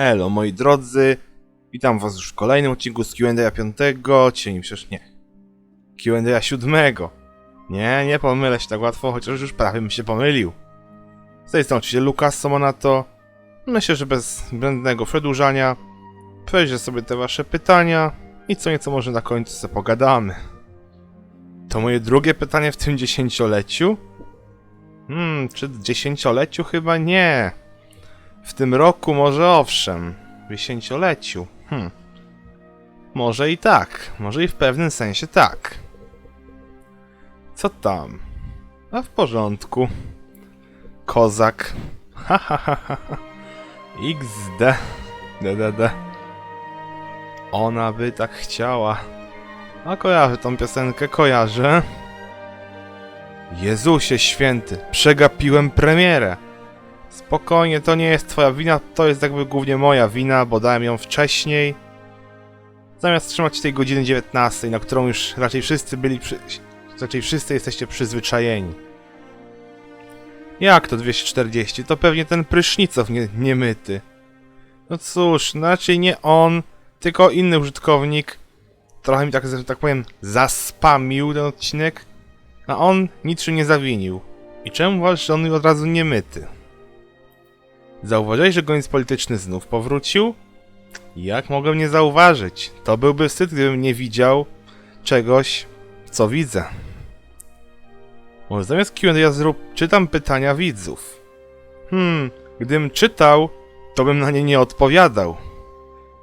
Hello moi drodzy, witam was już w kolejnym odcinku z Q&A 5, czyli przecież nie, Q&A 7. Nie, nie pomylę się tak łatwo, chociaż już prawie bym się pomylił. Z tej strony oczywiście Lukas Somonato. Myślę, że bez zbędnego przedłużania przejdę sobie te wasze pytania i co nieco może na końcu sobie pogadamy. To moje drugie pytanie w tym dziesięcioleciu? Hmm, czy dziesięcioleciu? Chyba nie. W tym roku może owszem. W dziesięcioleciu. Hmm. Może i tak. Może i w pewnym sensie tak. Co tam? A w porządku. Kozak. Ha. XD. DDD. Ona by tak chciała. A kojarzę tą piosenkę, kojarzę. Jezusie święty, przegapiłem premierę. Spokojnie, to nie jest twoja wina, to jest jakby głównie moja wina, bo dałem ją wcześniej. Zamiast trzymać tej godziny 19, na którą już raczej wszyscy byli przy... raczej wszyscy jesteście przyzwyczajeni. Jak to 240? To pewnie ten prysznicow nie, niemyty. No cóż, no raczej nie on, tylko inny użytkownik. Trochę mi tak, tak powiem, zaspamił ten odcinek, a on niczym nie zawinił. I czemu uważasz, że on od razu nie myty? Zauważyłeś, że goniec polityczny znów powrócił? Jak mogłem nie zauważyć? To byłby wstyd, gdybym nie widział czegoś, co widzę. Może zamiast Q&A zrób czytam pytania widzów. Hmm, gdybym czytał, to bym na nie nie odpowiadał.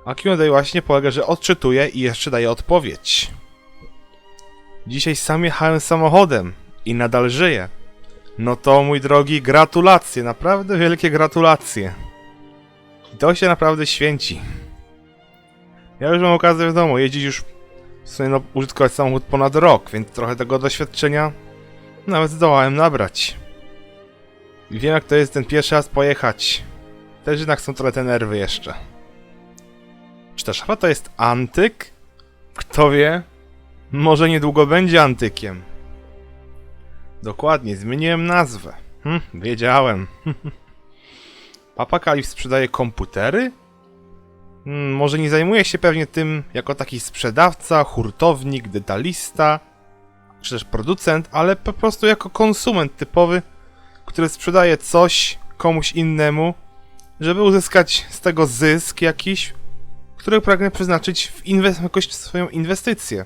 A Q&A właśnie polega, że odczytuję i jeszcze daję odpowiedź. Dzisiaj sam jechałem samochodem i nadal żyję. No to mój drogi, gratulacje, naprawdę wielkie gratulacje. I to się naprawdę święci. Ja już mam okazję wiadomo, jeździć już w sumie no, użytkować samochód ponad rok, więc trochę tego doświadczenia nawet zdołałem nabrać. I wiem jak to jest ten pierwszy raz pojechać. Też jednak są trochę te nerwy jeszcze. Czy ta szafa to jest antyk? Kto wie? Może niedługo będzie antykiem. Dokładnie, zmieniłem nazwę. Hm, wiedziałem. Papa Kalif sprzedaje komputery? Hmm, może nie zajmuje się pewnie tym jako taki sprzedawca, hurtownik, detalista, czy też producent, ale po prostu jako konsument typowy, który sprzedaje coś komuś innemu, żeby uzyskać z tego zysk jakiś, który pragnę przeznaczyć w jakoś swoją inwestycję.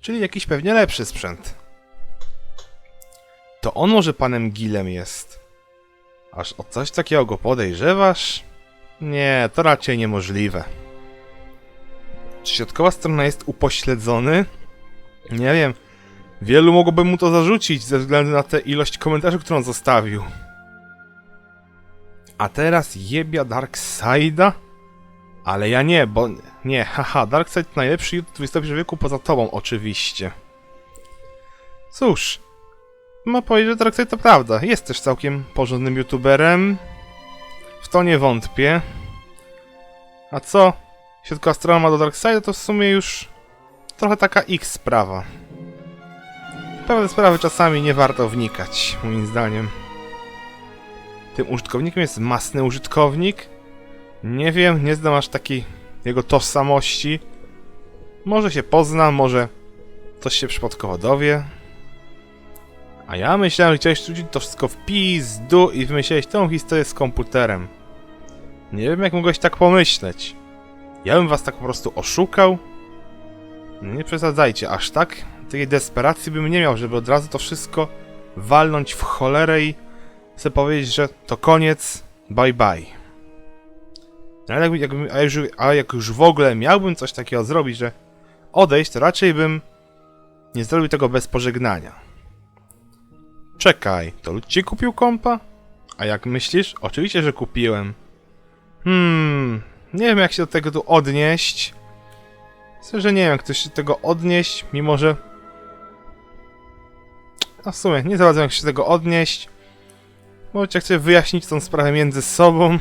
Czyli jakiś pewnie lepszy sprzęt. To on może panem Gilem jest. Aż o coś takiego go podejrzewasz? Nie, to raczej niemożliwe. Czy środkowa strona jest upośledzony? Nie wiem. Wielu mogłoby mu to zarzucić ze względu na tę ilość komentarzy, którą zostawił. A teraz jebia Darkseida? Ale ja nie, bo... Nie, haha, Darkseid najlepszy YouTube XXI wieku poza tobą, oczywiście. Cóż, ma powiedzieć, że Darkseid to prawda. Jest też całkiem porządnym YouTuberem. W to nie wątpię. A co? Środkowa strona ma do Darkseida, to w sumie już trochę taka X sprawa. Pewne sprawy czasami nie warto wnikać, moim zdaniem. Tym użytkownikiem jest masny użytkownik. Nie wiem, nie znam aż takiej jego tożsamości. Może się pozna, może coś się przypadkowo dowie. A ja myślałem, że chciałeś rzucić to wszystko w pizdu i wymyśliłeś tą historię z komputerem. Nie wiem, jak mogłeś tak pomyśleć. Ja bym was tak po prostu oszukał? Nie przesadzajcie, aż tak? Takiej desperacji bym nie miał, żeby od razu to wszystko walnąć w cholerę i chcę powiedzieć, że to koniec, bye bye. No Ale jakby, jakby, a, już, a jak już w ogóle miałbym coś takiego zrobić, że odejść, to raczej bym nie zrobił tego bez pożegnania. Czekaj, to lud ci kupił kompa? A jak myślisz? Oczywiście, że kupiłem. Hmm, nie wiem jak się do tego tu odnieść. Myślę, że nie wiem jak ktoś się do tego odnieść, mimo że... A w sumie, nie za jak się do tego odnieść. Możecie chcę wyjaśnić tą sprawę między sobą.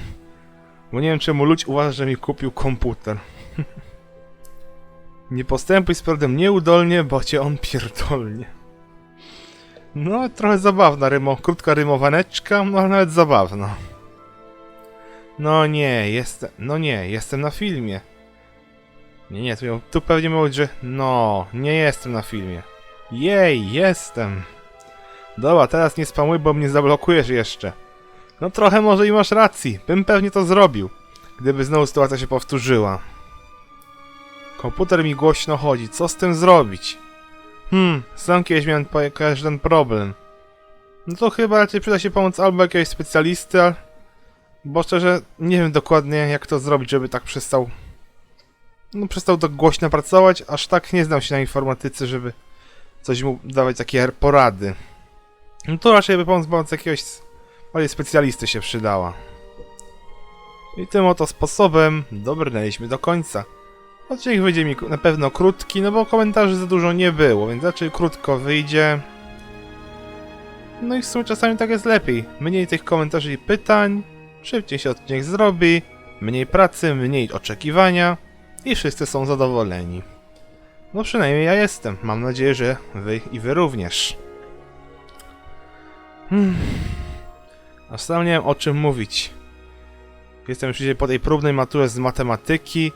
Bo nie wiem czemu ludź uważa, że mi kupił komputer. nie postępuj z prawdą nieudolnie, bo cię on pierdolnie. No, trochę zabawna rymo, krótka rymowaneczka, no nawet zabawna. No nie, jestem. No nie, jestem na filmie. Nie, nie, tu, tu pewnie być, że. No, nie jestem na filmie. Jej, jestem. Dobra, teraz nie spamuj, bo mnie zablokujesz jeszcze. No trochę może i masz racji. Bym pewnie to zrobił, gdyby znowu sytuacja się powtórzyła. Komputer mi głośno chodzi. Co z tym zrobić? Hmm, sam kiedyś miałem ten problem. No to chyba raczej przyda się pomoc albo jakiegoś specjalisty, al- bo szczerze nie wiem dokładnie jak to zrobić, żeby tak przestał no przestał tak głośno pracować, aż tak nie znam się na informatyce, żeby coś mu dawać takie porady. No to raczej by pomoc, pomoc jakiegoś bardziej specjalisty się przydała. I tym oto sposobem dobrnęliśmy do końca. Odcinek wyjdzie mi na pewno krótki, no bo komentarzy za dużo nie było, więc raczej krótko wyjdzie. No i w sumie czasami tak jest lepiej. Mniej tych komentarzy i pytań, szybciej się odcinek zrobi, mniej pracy, mniej oczekiwania i wszyscy są zadowoleni. No przynajmniej ja jestem. Mam nadzieję, że wy i wy również. Hmm. A sam nie wiem o czym mówić. Jestem już dzisiaj po tej próbnej maturze z matematyki.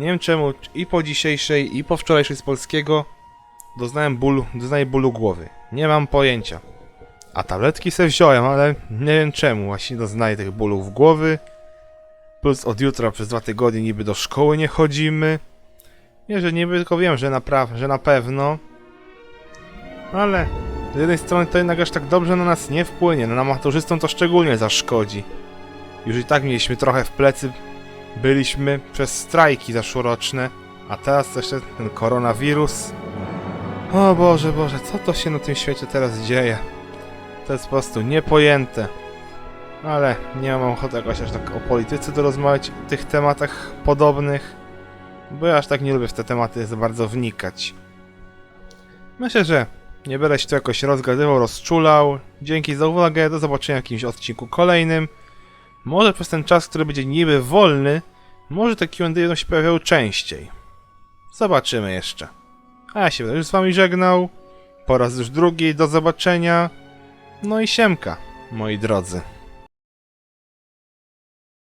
Nie wiem czemu i po dzisiejszej, i po wczorajszej z polskiego doznałem bólu, doznaję bólu głowy. Nie mam pojęcia. A tabletki se wziąłem, ale nie wiem czemu właśnie doznaję tych bólów głowy. Plus od jutra przez dwa tygodnie niby do szkoły nie chodzimy. Nie, że niby tylko wiem, że, napra- że na pewno. Ale z jednej strony to jednak aż tak dobrze na nas nie wpłynie. No na maturzystom to szczególnie zaszkodzi. Już i tak mieliśmy trochę w plecy. Byliśmy przez strajki zeszłoroczne. A teraz jeszcze ten koronawirus. O Boże, Boże, co to się na tym świecie teraz dzieje? To jest po prostu niepojęte. Ale nie mam ochoty jakoś aż tak o polityce do rozmawiać, w tych tematach podobnych, bo ja aż tak nie lubię w te tematy za bardzo wnikać. Myślę, że nie będę się tu jakoś rozgadywał, rozczulał. Dzięki za uwagę, do zobaczenia w jakimś odcinku kolejnym. Może przez ten czas, który będzie niby wolny, może te Q&A będą się pojawiały częściej. Zobaczymy jeszcze. A ja się już z wami żegnał. Po raz już drugi, do zobaczenia. No i siemka, moi drodzy.